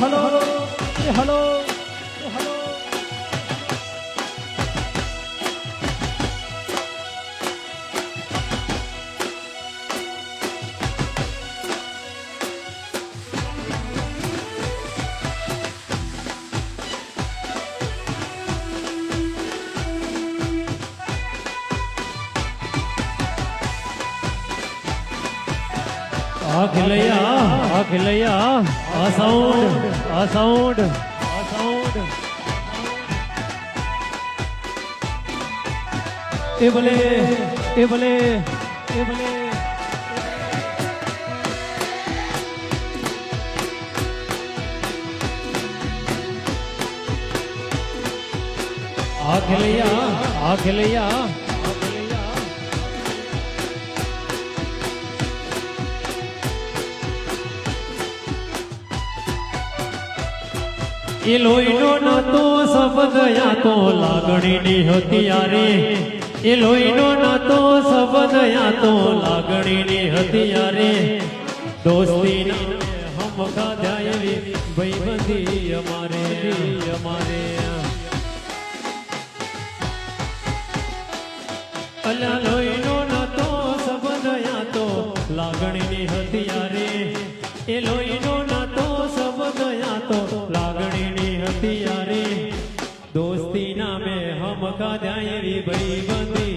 Hello hello. આ ખિલૈયા આ ખિલૈયા આ સાઉન્ડ આ સાઉન્ડ આ સાઉન્ડ એ ભલે એ ભલે એ ભલે. આ ખિલૈયા આ ખિલૈયા એ નાતો શબ્દ, યા તો લાગણીની હથિયારે એ લોહીનો નતો શબ્દ, યા તો લાગણીની હથિયારે દોસ્તીના હમ ખાધા એવી ભાઈબંધી અમારે અમારે. અલ્યા લોહીનો નાતો શબ્દ, યા તો લાગણીની હથિયારે એ લોહીનો લાગણીની હથિયારે દોસ્તી નામે હમ ખાધા એવી ભાઈ